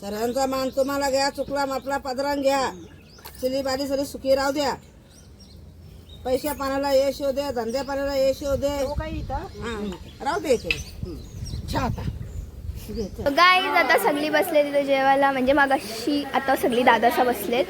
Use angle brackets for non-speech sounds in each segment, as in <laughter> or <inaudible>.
सरांचा मान तुम्हाला घ्या चुकला आपला पदरान घ्या. चिली बाजी सरी सुखी राहू द्या. पैशा पाण्याला यश येऊ दे धंद्या पाण्याला यश येऊ दे. हा, राहू दे. छा आता सगळी बसले तिथे जेवायला. म्हणजे मागाशी आता सगळी दादासा बसलेत.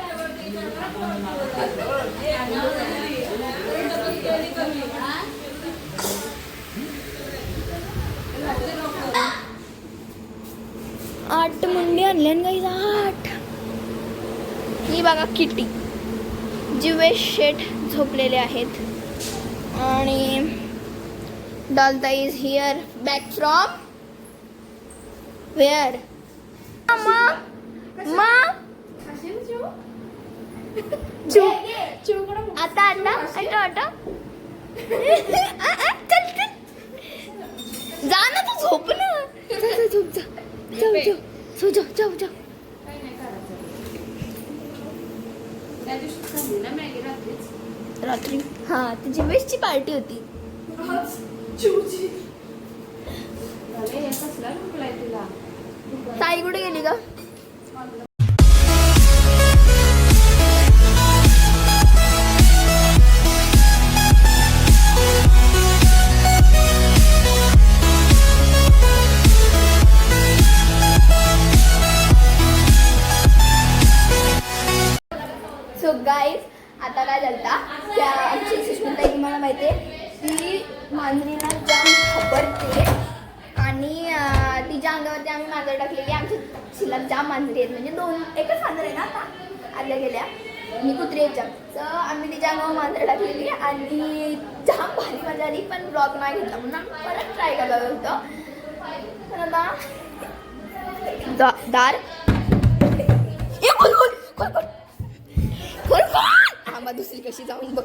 मुंडी आणल्यान गाईज आठ. ही बघा किटी जिवेश शेठ झोपलेले आहेत. आणि डॉलता is here back from where मा. मा <laughs> आता आता आता आता. जा ना तू झोप ना. झोप जा. सो जाऊ जाऊ जाऊ. रात्री? हा तुझी बेस्टची पार्टी होती. ताई कुठे गेली का अंगावर आणि जाम भारी मजा आली पण ब्लॉग नाही घेतला म्हणून परत ट्राय करायला होतं पण आता दार. ए, खोल, दुसरी कशी जाऊन बघ.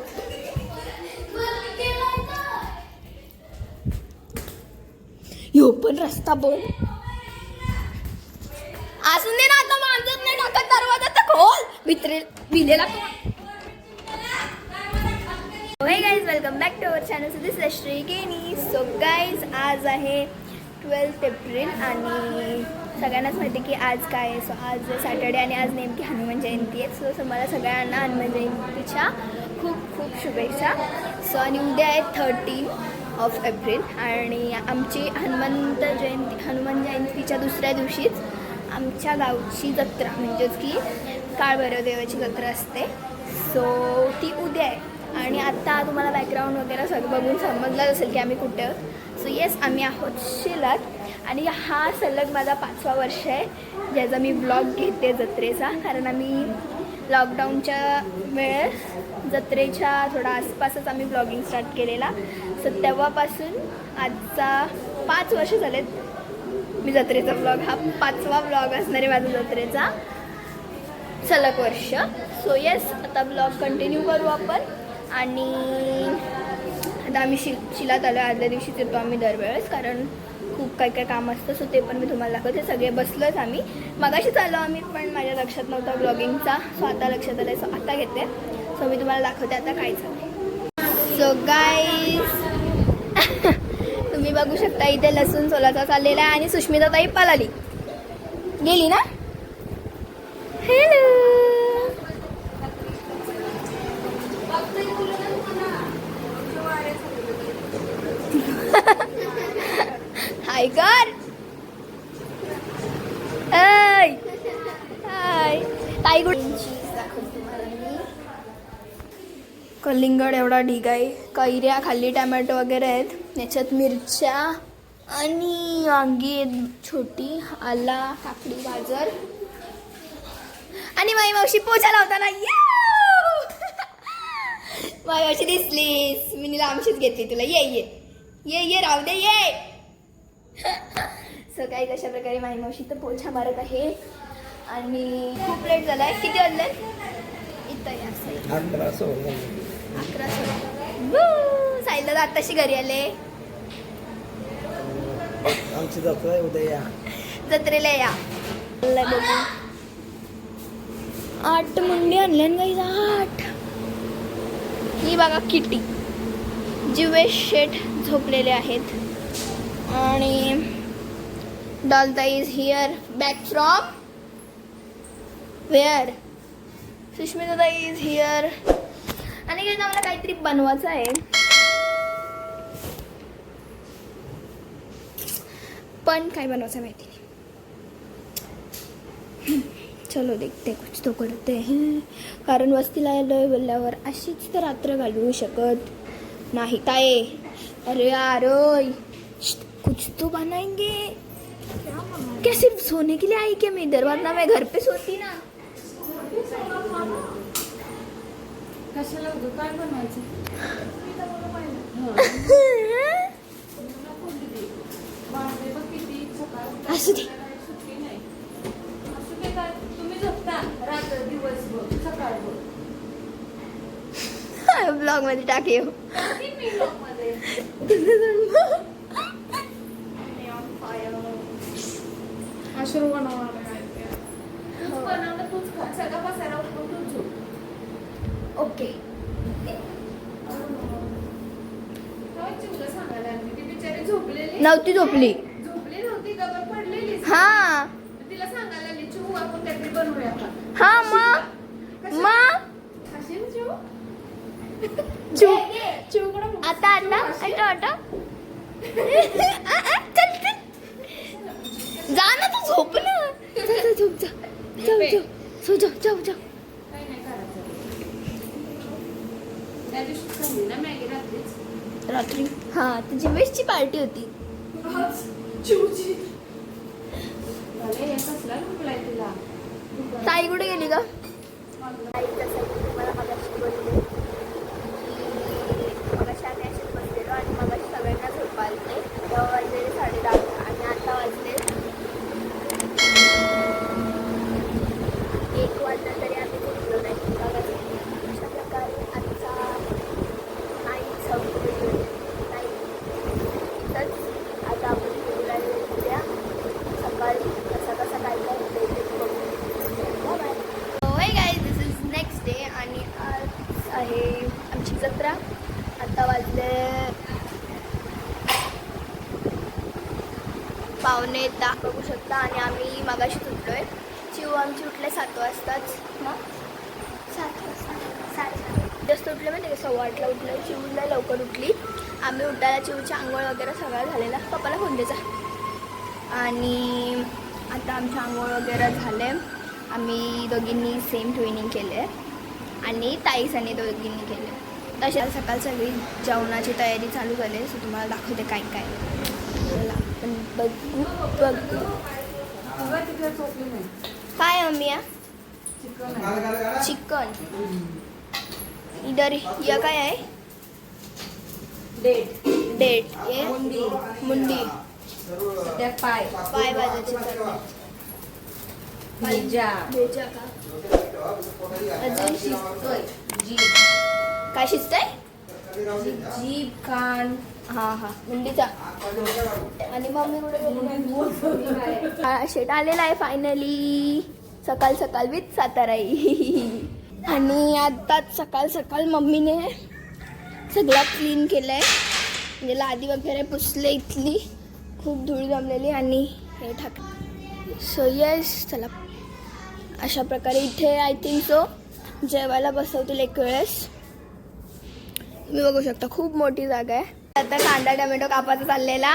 यो पण रस्ता बघ. असून दे ना आता मांजर नाही टाकत दरवाजा तर खोल. भित्रे भिलेला हे guys welcome back to our channel this is Shri Geni so guys आज आहे ट्वेल्थ एप्रिल आणि सगळ्यांनाच माहिती आहे की आज काय आहे. सो आज सॅटर्डे आणि आज नेमकी हनुमान जयंती आहे. सो मला सगळ्यांना हनुमान जयंतीच्या खूप खूप शुभेच्छा. सो आणि उद्या आहे थर्टीन ऑफ एप्रिल आणि आमची हनुमंत जयंती हनुमान जयंतीच्या दुसऱ्या दिवशीच आमच्या गावची जत्रा म्हणजेच की काळभैरव देवाची जत्रा असते. सो ती उद्या आहे. आणि आत्ता तुम्हाला बॅकग्राऊंड वगैरे सगळं बघून समजलंच असेल की आम्ही कुठे आहोत. सो येस आम्ही आहोत शिलात. आणि हा सलग माझा पाचवा वर्ष आहे ज्याचा मी ब्लॉग घेते जत्रेचा. कारण आम्ही लॉकडाऊनच्या वेळेस जत्रेच्या थोडा आसपासच आम्ही ब्लॉगिंग स्टार्ट केलेला. सो तेव्हापासून आजचा पाच वर्ष झालेत मी जत्रेचा ब्लॉग हा पाचवा ब्लॉग असणार आहे माझा जत्रेचा सलग वर्ष. सो येस आता ब्लॉग कंटिन्यू करू आपण. आणि आता आम्ही शि शिलात आलो आदल्या दिवशीच येतो आम्ही दरवेळेस कारण खूप काय काय काम असतं सो ते पण मी तुम्हाला दाखवते. सगळे बसलोच आम्ही. मगाशीच आलो आम्ही पण माझ्या लक्षात नव्हता ब्लॉगिंगचा सो आता लक्षात आलं सो आता घेते. सो मी तुम्हाला दाखवते आता काय चालू सो गाईज <laughs> तुम्ही बघू शकता इथे लसूण सोलाचा चाललेला आहे आणि सुष्मिता ताई पलाली. गेली ना? हॅलो टायगर कर हाय हाय ताई कलिंगड एवढा ढीग आहे कैऱ्या खाली टॅमॅटो वगैरे आहेत. याच्यात मिरच्या आणि वांगी आहेत. छोटी आला काकडी गाजर. आणि माई मावशी पोचा लावताना याव! माई मावशी दिसलीस. मी लांबशीच घेतली तुला. ये ये. ये ये राहू दे ये. सो काही कशा प्रकारे माई मावशी तर पोछा मारत आहे. आणि खूप लेट झालाय. किती वाजले? इथं अकरा सोळा. दादा आत्ताशी घरी आले. आमची जत्रा आहे उद्या या. जत्रेला या. आठ मुंडी आणल्यान गाईज आठ. ही बघा किटी जिवेश शेठ झोपलेले आहेत. आणि डॉलता is here back from where Sushmita is here आणि काही आम्हाला काहीतरी बनवायचं आहे. पण काय बनवायचं आहे माहिती नाही. चलो देखते कुछ तो करते हैं. कारण वस्तीला आलोय बोलल्यावर अशीच तर रात्र घालवू शकत नाही काय अरे आरोय. कुछ तो बनाएँगे। क्या सिर्फ़ सोने के लिए आई क्या मैं? इधर वरना मैं घर पे सोती ना। कशाला असू दे। ब्लॉग मध्ये टाके हो। <laughs> अश्रू बनवणार बनवलं तूच खा सगळा पसारा उठून तूच झोप ओके तेव्हा चिवलं सांगायला लागली ती बिचारी झोपलेली नव्हती झोपली. झोपली नव्हती गबर पडलेली हा. तिला सांगायला लागली चिवू आपण काहीतरी बनवूया हा मग? चिवू चिव चिवकडं आता आता? आता आता? <laughs> जा ना तू झोप ना. जा, जा, झोप जा जाऊ जाऊ जाऊ जाऊ जाऊ रात्री? हा तुझी बेस्टची पार्टी होती. ताई कुठे गेली की मगाशी आम्ही असेच बसलेलो आणि मगाशी सगळ्यांना झोप आलते तेव्हा वाजले साडे दहा आणि आता वाजले एक वाजता तरी आम्ही झोपलो नाही मगाशी अशा प्रकारे आजचा नाईट संपलेली नाही इथंच आता आपण बोलायला उद्या सकाळी कसं कसं काय काय होतं ते बघू होय guy this is next day आणि आज आहे आमची जत्रा. आता वाजले पावणे दहा. बघू शकता आणि आम्ही मागाशी उठलोय. चिव आमची उठले सात वाजताच ना? सात वाजता. सात जास्त उठले म्हणजे सव्वा आठला उठलं चिवला लवकर उठली. आम्ही उठायला चिवची आंघोळ वगैरे सगळा झालेला. पप्पाला फोन द्यायचा आणि आता आमचं आंघोळ वगैरे झाले. आम्ही दोघींनी सेम ट्विनिंग केले आहे आणि ताईसांनी दोघींनी केले. तशा सकाळ सगळी जेवणाची तयारी चालू झाली सो तुम्हाला दाखवते काय काय. आपण बघू बघू. काय मम्मी या चिकन. इधर या काय आहे? डेट. डेट ये. मुंडी. मुंडी. त्या पाय. पाय भाज्या भेजा का? अजून शिजतोय. जीभ काय शिजतंय? जीभ कान हा हा. मुंडीचा. आणि मम्मी हा शेट आलेला आहे फायनली सकाळ सकाळ विथ साताराई. आणि आताच सकाळ सकाळ मम्मीने सगळा क्लीन केलं आहे म्हणजे लादी वगैरे पुसले इथली. खूप धूळ जमलेली आणि हे ठाक सो येस चला. अशा प्रकारे इथे आय थिंक सो जेवायला बसवतील एक वेळेस. तुम्ही बघू शकता खूप मोठी जागा आहे. आता कांदा टोमॅटो कापायचा चाललेला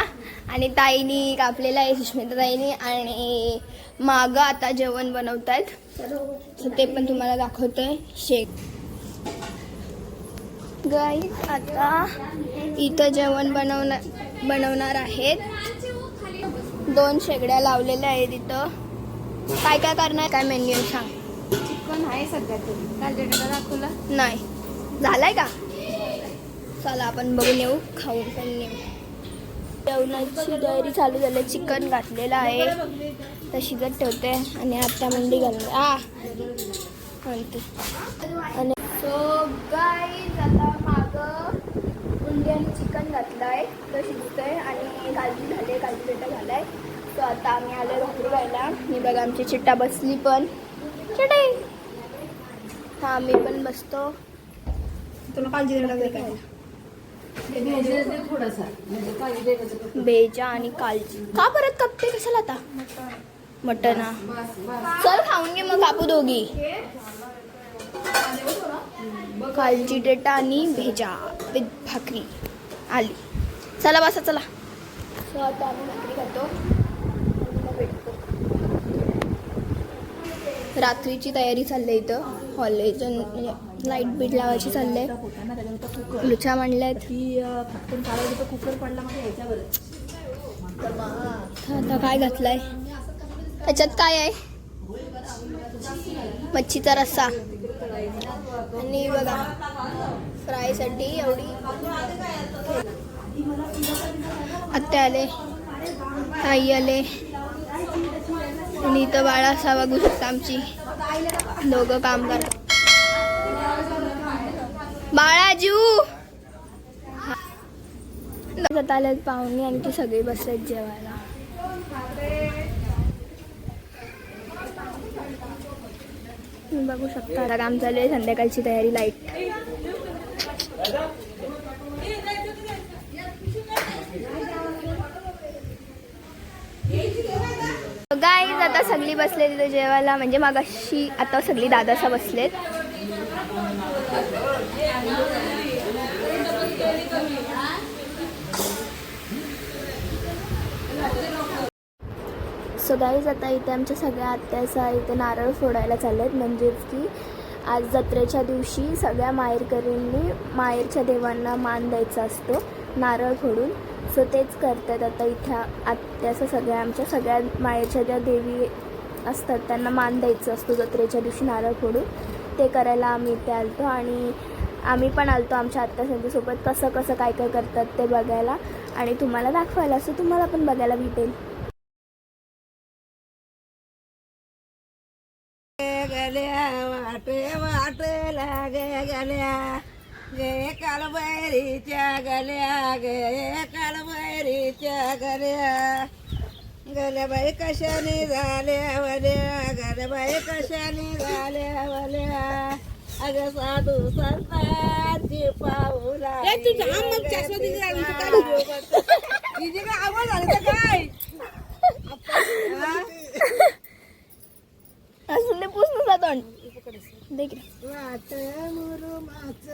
आणि ताईनी कापलेला आहे सुष्मिता ताईनी आणि मागं आता जेवण बनवत आहेत ते पण तुम्हाला दाखवतोय. शेक. गाई आता इथं जेवण बनवणार बनवणार आहेत. दोन शेगड्या लावलेल्या आहेत इथं. काय काय करणार? काय मेन्यू सांग. चिकन आहे सध्या तरी. काल डेटा दाखवला? नाही. झालाय का? चला आपण बघून येऊ. खाऊन पण येऊ. जेवणाची तयारी चालू झाली. चिकन घातलेलं आहे. तर शिजत ठेवते आणि आता मंडी घालून आ! म्हणते आणि सो गाईज आता मागं मुंडी आणि चिकन घातलं आहे तर शिजतंय आणि काळजी झाली काळजी पेटा झाला आहे सो आता आम्ही आलो भाकरी खायला मी बघा आमची चिट्टा बसली पण. चिटाई हा मी पण बसतो. तुला खायला थोडासा बेजा आणि काळजी का परत कपते कशाला आता? मटन चल खाऊन घे मग कापू दोघी. कालची डेटा आणि भेजा विथ भाकरी. आली. चला बसा चला. सो आता आम्ही भाकरी खातो आणि मग भेटतो. रात्रीची तयारी चालली आहे इथं. हॉलेज म्हणजे लाइट बीट लावायची चालली आहे. लुचा मांडल्यात. आता काय घातलाय? त्याच्यात काय आहे? मच्छीचा रस्सा. आणि बघा फ्रायसाठी एवढी आत्या आले आई आले. आणि इथं बाळा असा बघू शकता आमची. दोघं काम करतात. बाळाजू आता आल्यात पाहुणे आणि ती सगळी बसलेत जेवायला. बघू शकता आता काम चालू आहे संध्याकाळची तयारी लाइट गाईज आता सगळी बसले तिथे जेवायला म्हणजे मागाशी आता सगळी दादासा बसलेत. सो गाईज आता इथे आमच्या सगळ्या आत्याचा इथे नारळ फोडायला चाललेत. म्हणजेच की आज जत्रेच्या दिवशी सगळ्या माहेरकरींनी माहेरच्या देवांना मान द्यायचा असतो नारळ फोडून. सो तेच करतात आता इथं. आत्याचं सगळ्या आमच्या सगळ्या माळेच्या ज्या देवी असतात त्यांना मान द्यायचं असतो जत्रेच्या दिवशी नारळ फोडून. ते करायला आम्ही इथे आलतो आणि आम्ही पण आलतो आमच्या आत्यासोबत कसं कसं काय काय करतात ते बघायला. आणि तुम्हाला दाखवायला असं तुम्हाला पण बघायला भेटेल. गल्या वाटे वाटे लागे गल्या. गे कालबैरीच्या गल्या गे कालबैरीच्या गल्या गल्याबाई कशाने झाल्या वल्या गल्याबाई कशाने झाल्या वल्या. अग साधू संतांची पाऊला तिची काय आवाज आली तर काय? हा? असून ते वाट मुरुमाच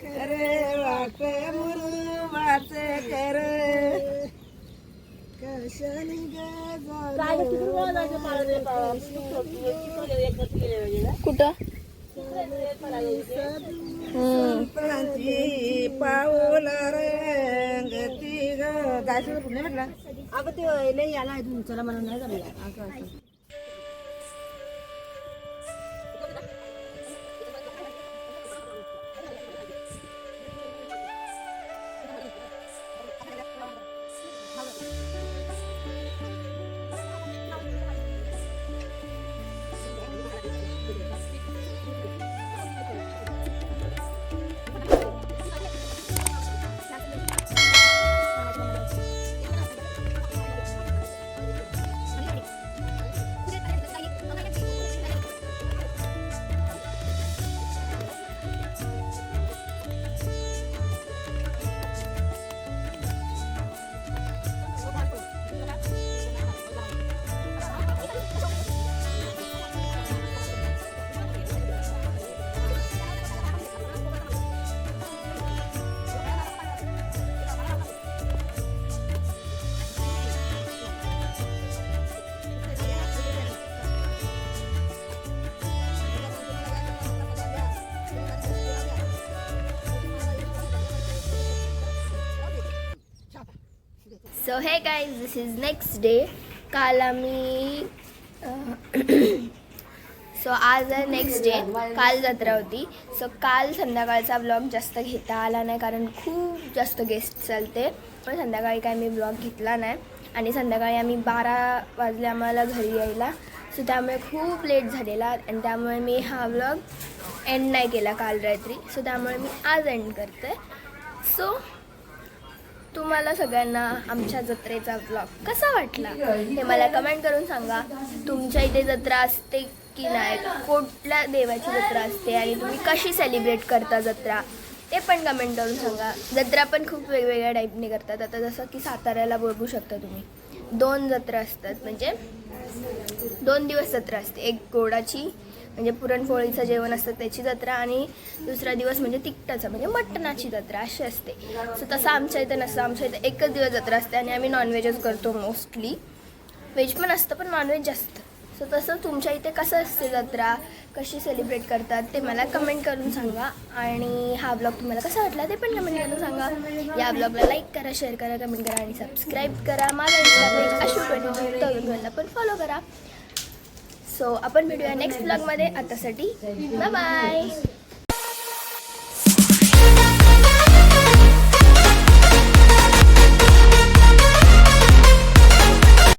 कर वाट मुरुमाच कर. कशाने कुठं? संतांची पाऊल रंगती ग. गायचं पुण्य म्हटलं अगं ते लई आला आहे तुमच्याला मला नाही जमलं so hey guys this is next day काल आम्ही सो आज आहे नेक्स्ट डे काल जत्रा होती. सो काल संध्याकाळचा ब्लॉग जास्त घेता आला नाही कारण खूप जास्त गेस्ट चालते. पण संध्याकाळी काय मी ब्लॉग घेतला नाही. आणि संध्याकाळी आम्ही बारा वाजले आम्हाला घरी यायला. सो त्यामुळे खूप लेट झालेला. आणि त्यामुळे मी हा ब्लॉग एंड नाही केला काल रात्री. सो त्यामुळे मी आज एंड करते. सो तुम्हाला सगळ्यांना आमच्या जत्रेचा ब्लॉग कसा वाटला? हे मला कमेंट करून सांगा. तुमच्या इथे जत्रा असते की नाही? कुठल्या देवाची जत्रा असते आणि तुम्ही कशी सेलिब्रेट करता जत्रा? ते पण कमेंट करून सांगा. जत्रा पण खूप वेगवेगळ्या टाईपने करतात. आता जसं की साताऱ्याला बघू शकता तुम्ही. दोन जत्रा असतात. म्हणजे दोन दिवस जत्रा असते. एक गोडाची म्हणजे पुरणपोळीचं जेवण असतं त्याची जत्रा आणि दुसरा दिवस म्हणजे तिकटाचा म्हणजे मटणाची जत्रा अशी असते. सो तसं आमच्या इथं नसतं. आमच्या इथं एकच दिवस जत्रा असते आणि आम्ही नॉनव्हेजच करतो मोस्टली व्हेज पण असतं पण नॉनव्हेज जास्त. सो तसं तुमच्या इथे कसं असते जत्रा? कशी सेलिब्रेट करतात? ते मला कमेंट करून सांगा. आणि हा ब्लॉग तुम्हाला कसा वाटला ते पण कमेंट करून सांगा. या ब्लॉगला लाईक करा शेअर करा कमेंट करा आणि सबस्क्राईब करा. माझा इंस्टा पेज अशू ट्वेंटी पण फॉलो करा. सो आपण भेटूया नेक्स्ट ब्लॉगमध्ये आतासाठी बाय बाय